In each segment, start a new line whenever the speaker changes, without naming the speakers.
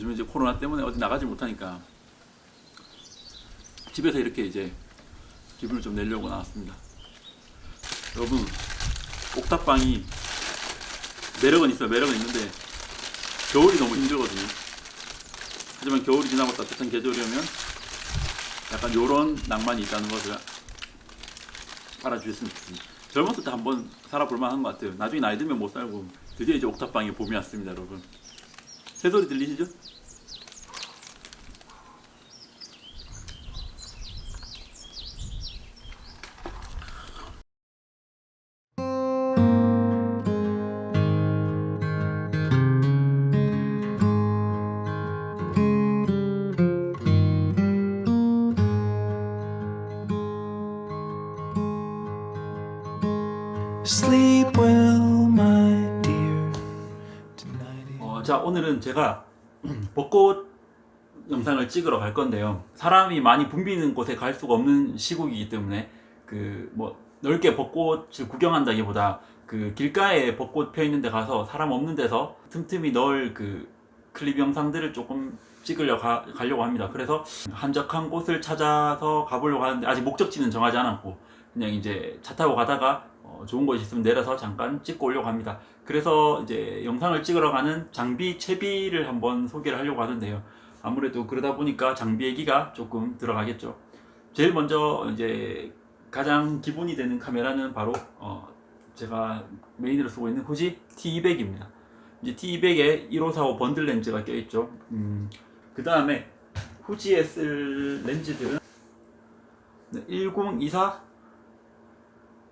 요즘 이제 코로나 때문에 어디 나가지 못하니까 집에서 이렇게 이제 기분을 좀 내려고 나왔습니다. 여러분 옥탑방이 매력은 있어요. 매력은 있는데 겨울이 너무 힘들거든요. 하지만 겨울이 지나고 따뜻한 계절이 오면 약간 요런 낭만이 있다는 것을 알아주셨으면 좋겠습니다. 젊었을 때 한번 살아볼 만한 것 같아요. 나중에 나이 들면 못 살고 드디어 이제 옥탑방에 봄이 왔습니다, 여러분. 새소리 들리시죠?
Sleep well,
자 오늘은 제가 벚꽃 영상을 찍으러 갈 건데요. 사람이 많이 붐비는 곳에 갈 수가 없는 시국이기 때문에 그 뭐 넓게 벚꽃을 구경한다기보다 그 길가에 벚꽃 펴 있는 데 가서 사람 없는 데서 틈틈이 넣을 그 클립 영상들을 조금 찍으려 가, 가려고 합니다. 그래서 한적한 곳을 찾아서 가보려고 하는데 아직 목적지는 정하지 않았고 그냥 이제 차 타고 가다가 어, 좋은 곳이 있으면 내려서 잠깐 찍고 오려고 합니다. 그래서 이제 영상을 찍으러 가는 장비 채비를 한번 소개를 하려고 하는데요. 아무래도 그러다 보니까 장비 얘기가 조금 들어가겠죠. 제일 먼저 이제 가장 기본이 되는 카메라는 바로 어, 제가 메인으로 쓰고 있는 후지 T200입니다. 이제 T200에 1545 번들 렌즈가 껴있죠. 음, 그 다음에 후지에 쓸 렌즈들은 1024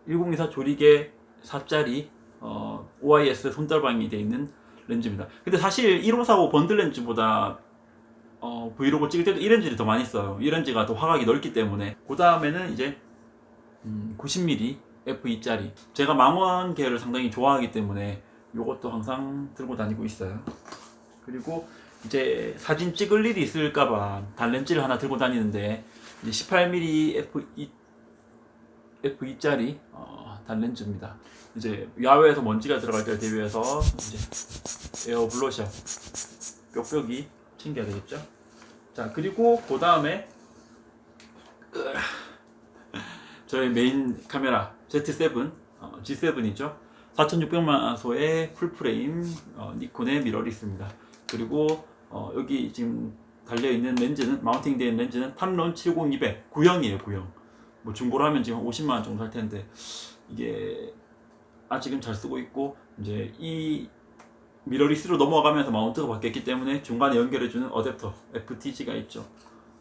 1024 조리개 4짜리 어, OIS 손떨방이 되어 있는 렌즈입니다. 근데 사실 1545 번들 렌즈보다 어, 브이로그 찍을 때도 이 렌즈를 더 많이 써요. 이 렌즈가 더 화각이 넓기 때문에 그 다음에는 이제 음, 90mm f2짜리 제가 망원계를 상당히 좋아하기 때문에 이것도 항상 들고 다니고 있어요. 그리고 이제 사진 찍을 일이 있을까봐 단렌즈를 하나 들고 다니는데 이제 18mm f2 F2짜리 어, 단렌즈입니다. 이제 야외에서 먼지가 들어갈 때를 대비해서 이제 에어 블러셔 뾱뾱이 챙겨야 되겠죠. 자 그리고 그 다음에 저희 메인 카메라 Z7 어, G7이죠. 4600만 화소의 풀프레임 어, 니콘의 미러리스입니다. 그리고 어, 여기 지금 달려 있는 렌즈는 마운팅된 렌즈는 탐론 70200 구형이에요 구형. 뭐 중고로 하면 지금 50만 원 정도 할 텐데 이게 아직은 잘 쓰고 있고 이제 이 미러리스로 넘어가면서 마운트가 바뀌었기 때문에 중간에 연결해주는 어댑터 FTG가 있죠.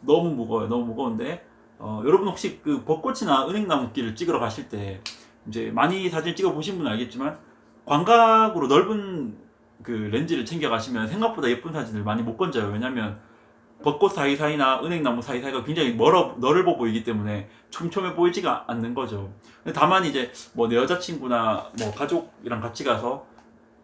너무 무거워요. 너무 무거운데 어, 여러분 혹시 그 벚꽃이나 은행나무길을 찍으러 가실 때 이제 많이 사진 찍어 보신 분은 알겠지만 광각으로 넓은 그 렌즈를 챙겨 가시면 생각보다 예쁜 사진을 많이 못 건져요. 왜냐면 벚꽃 사이사이나 은행나무 사이사이가 굉장히 멀어 넓어 보이기 때문에 촘촘해 보이지가 않는 거죠. 다만 이제 뭐 내 여자친구나 뭐 가족이랑 같이 가서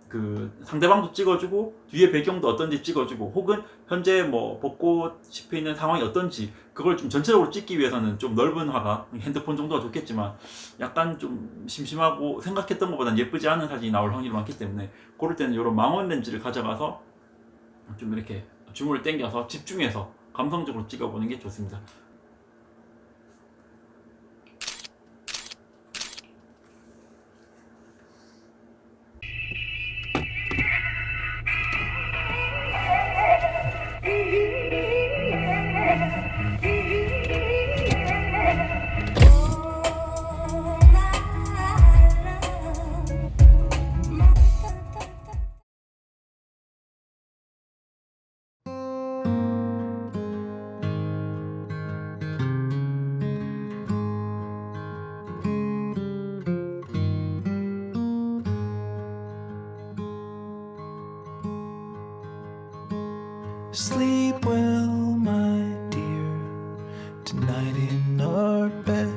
그 상대방도 찍어주고 뒤에 배경도 어떤지 찍어주고 혹은 현재 뭐 벚꽃이 펴 있는 상황이 어떤지 그걸 좀 전체적으로 찍기 위해서는 좀 넓은 화각 핸드폰 정도가 좋겠지만 약간 좀 심심하고 생각했던 것보다는 예쁘지 않은 사진이 나올 확률이 많기 때문에 그럴 때는 이런 망원 렌즈를 가져가서 좀 이렇게 줌을 당겨서 집중해서 감성적으로 찍어보는 게 좋습니다.
Sleep well, my dear. Tonight in our bed,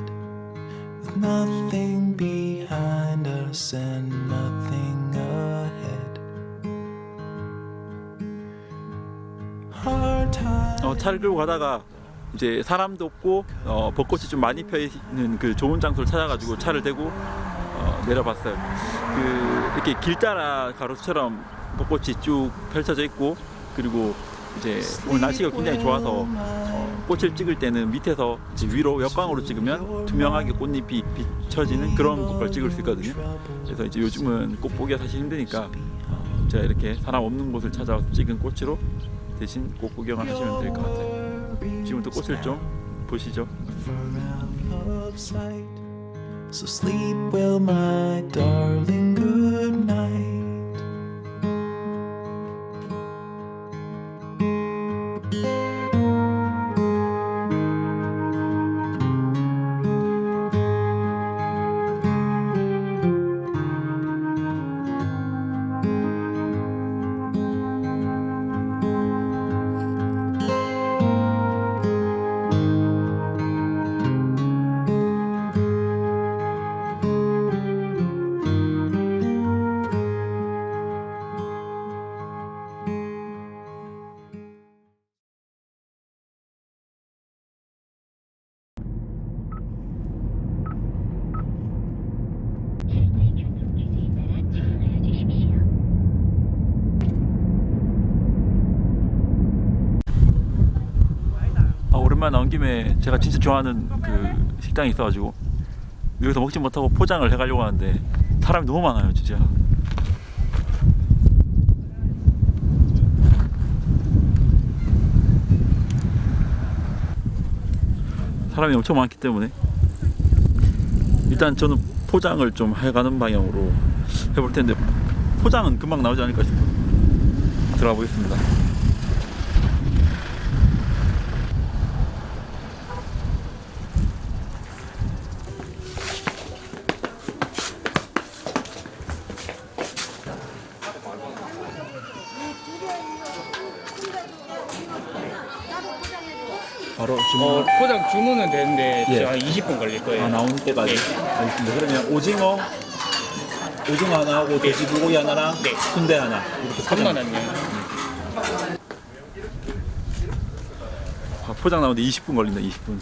with nothing behind us and nothing ahead. Hard times.
어, 차를 끌고 가다가 이제 사람도 없고 어, 벚꽃이 좀 많이 펴 있는 그 좋은 장소를 찾아가지고 차를 대고 어, 내려봤어요. 그 이렇게 길 따라 가로수처럼 벚꽃이 쭉 펼쳐져 있고 그리고 이제 오늘 날씨가 굉장히 좋아서 어, 꽃을 찍을 때는 밑에서 이제 위로 역광으로 찍으면 투명하게 꽃잎이 비춰지는 그런 걸 찍을 수 있거든요. 그래서 이제 요즘은 꽃 보기가 사실 힘드니까 어, 제가 이렇게 사람 없는 곳을 찾아와서 찍은 꽃으로 대신 꽃 구경을 하시면 될 것 같아요. 지금부터 꽃을 좀 보시죠.
So sleep well, my darling. Good
아, 오랜만에 나온 김에 제가 진짜 좋아하는 그 식당이 있어가지고 여기서 먹지 못하고 포장을 해가려고 하는데 사람이 너무 많아요 진짜. 사람이 엄청 많기 때문에 일단 저는 포장을 좀 해가는 방향으로 해볼 텐데 포장은 금방 나오지 않을까 싶어 들어가 보겠습니다 바로 주문
어, 포장 주문은 되는데
예.
한 20분 걸릴 거예요.
아, 나온 때까지. 알겠습니다. 그러면 오징어, 오징어 하나 하고 돼지불고기 하나랑
네.
순대 하나 이렇게
3만
포장.
원이요.
아, 포장 나오는데 20분 걸린다. 20분.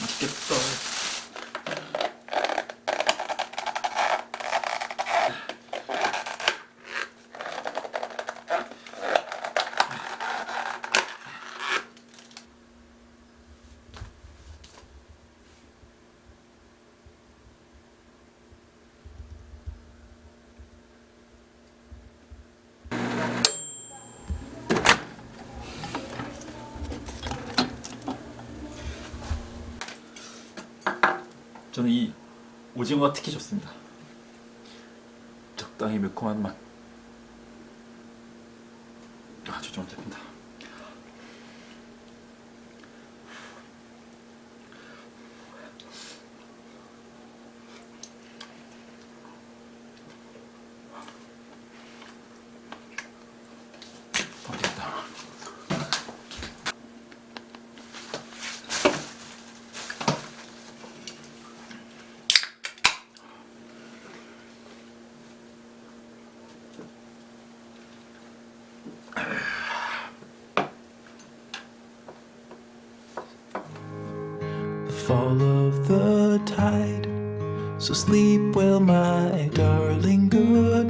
맛있겠다. 저는 이 오징어가 특히 좋습니다. 적당히 매콤한 맛.
The tide. So sleep well, my darling. Good.